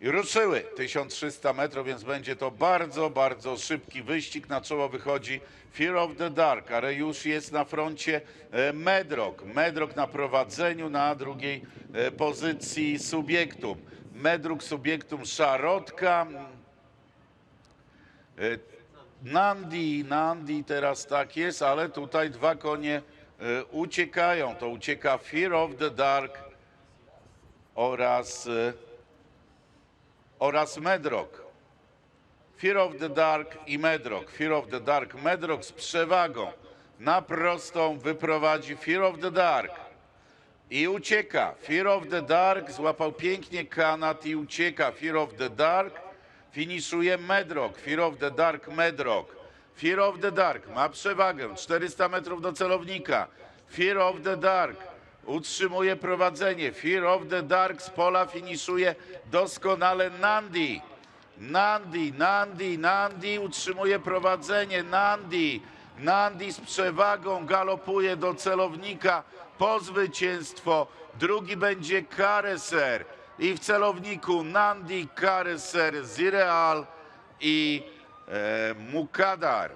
I ruszyły 1300 metrów, więc będzie to bardzo, bardzo szybki wyścig. Na czoło wychodzi Fear of the Dark, ale już jest na froncie e, Medrock. Medrock na prowadzeniu, na drugiej e, pozycji Subiektum. Medruk, Subiektum, Szarotka. E, Nandi, Nandi teraz tak jest, ale tutaj dwa konie uciekają. To ucieka Fear of the Dark oraz, oraz Medrock. Fear of the Dark i Medrock. Fear of the Dark, Medrock z przewagą. Na prostą wyprowadzi Fear of the Dark. I ucieka. Fear of the Dark złapał pięknie kanat i ucieka. Fear of the Dark finiszuje Medrock. Fear of the Dark, Medrock. Fear of the Dark ma przewagę. 400 metrów do celownika. Fear of the Dark utrzymuje prowadzenie. Fear of the Dark z pola finiszuje doskonale Nandi. Nandi, Nandi, Nandi utrzymuje prowadzenie. Nandi, Nandi z przewagą galopuje do celownika po zwycięstwo. Drugi będzie Kareser. I w celowniku Nandi, Kareser, Zireal i e, Mukadar.